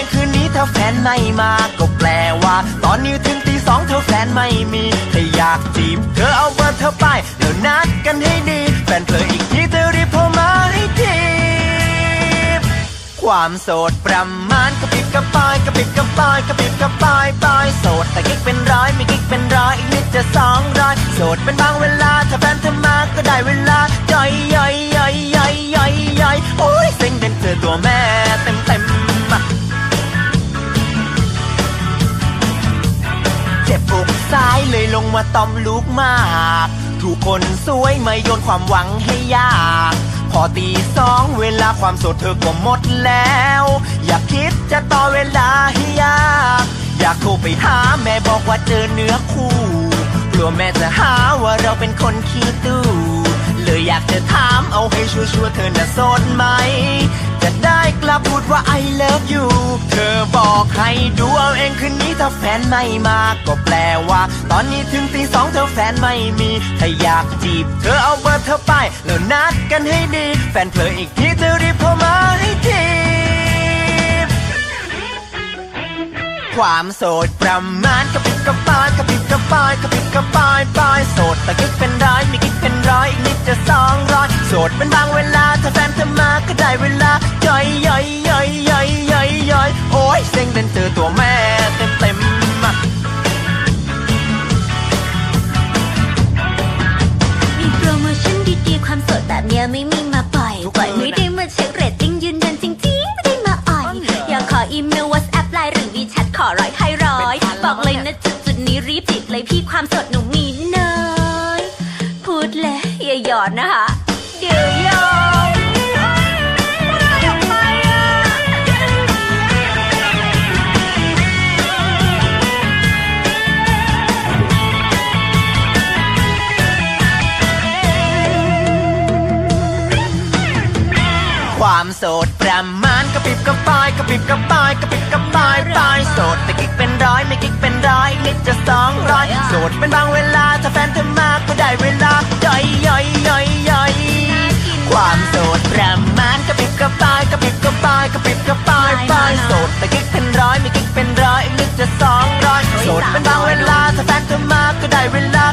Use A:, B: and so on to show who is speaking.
A: ง ถ้าแฟนไม่มาก็แปลว่า ตอนนี้ถึงตีสองเธอแฟนไม่มีถ้าอยากจีบเธอเอาเบอร์เธอไปแล้วนัดกันให้ดี แฟนเพลออีกทีเธอรีบโทรมาให้ทีความโสดประมาณกระปิบกระปายกระปิบกระปายกระปิบกระปายปายโสดแต่กิ๊กเป็นร้อยไม่กิ๊กเป็นร้อยอีกนิดจะสองร้อยโสดเป็นบางเวลาถ้าแฟนเธอมาก็ได้เวลาย่อย งมาตอมลูกมาก ถูกคนสวยไมาโยนความหวังให้ยาก พอตีสองเวลาความโสดเธอก็หมดแล้ว อย่าคิดจะต่อเวลาให้ยาก อยากโทรไปหาแม่บอกว่าเจอเนื้อคู่กลัวแม่จะหาว่าเราเป็นคนขี้ตู้เลยอยากจะถามเอาให้ชัวร์ๆเธอน่ะโสดไหม จะได้กลับพูดว่า I love you บอกให้ดูเอาเองคืนนี้ถ้าแฟนไม่มาก็แปลว่า ตอนนี้ถึงตีสองเธอแฟนไม่มี ถ้าอยากจีบ เธอเอาเบอร์เธอไป แล้วนัดกันให้ดี แฟนเพลออีกทีเธอรีบโทรมาให้ทีความโสดประมาณกระปิบกระปายกระปิบกระปายกระปิบกระปายปายโสดแต่กิ๊กเป็นร้อยไม่กิ๊กเป็นร้อยอีกนิดจะสองร้อยโสดเป็นบางเวลาถ้าแฟนเธอมาก็ได้เวลาย่อยย่อยย่อยย่อยย่อยย่อย แบ
B: บเนี้ยไม่มีมาปล่อยปล่อยไม่ได้มาเช็คเรตติ้งยืนยันจริงๆ ไม่ได้มาอ่อย อยากขออีเมล WhatsApp ไลน์หรือวีแชทขอร้อยให้ร้อย บอกเลยนะจุด
A: ความโสดประมาณกระปิบกระปายกระปิบกระปายกระปิบกระปายปายโสดแต่กิ๊กเป็นร้อยไม่กิ๊กเป็นร้อยนิดจะสองร้อยโสดเป็นบางเวลาถ้าแฟนเธอมาก็ได้เวลาย่อยย่อยย่อยย่อยความโสดประมาณกระปิบกระปายกระปิบกระปายกระปิบกระปายปายโสดแต่กิ๊กเป็นร้อยไม่กิ๊กเป็นร้อยนิดจะสองร้อยโสดเป็นบางเวลาถ้าแฟนเธอมาก็ได้เวลา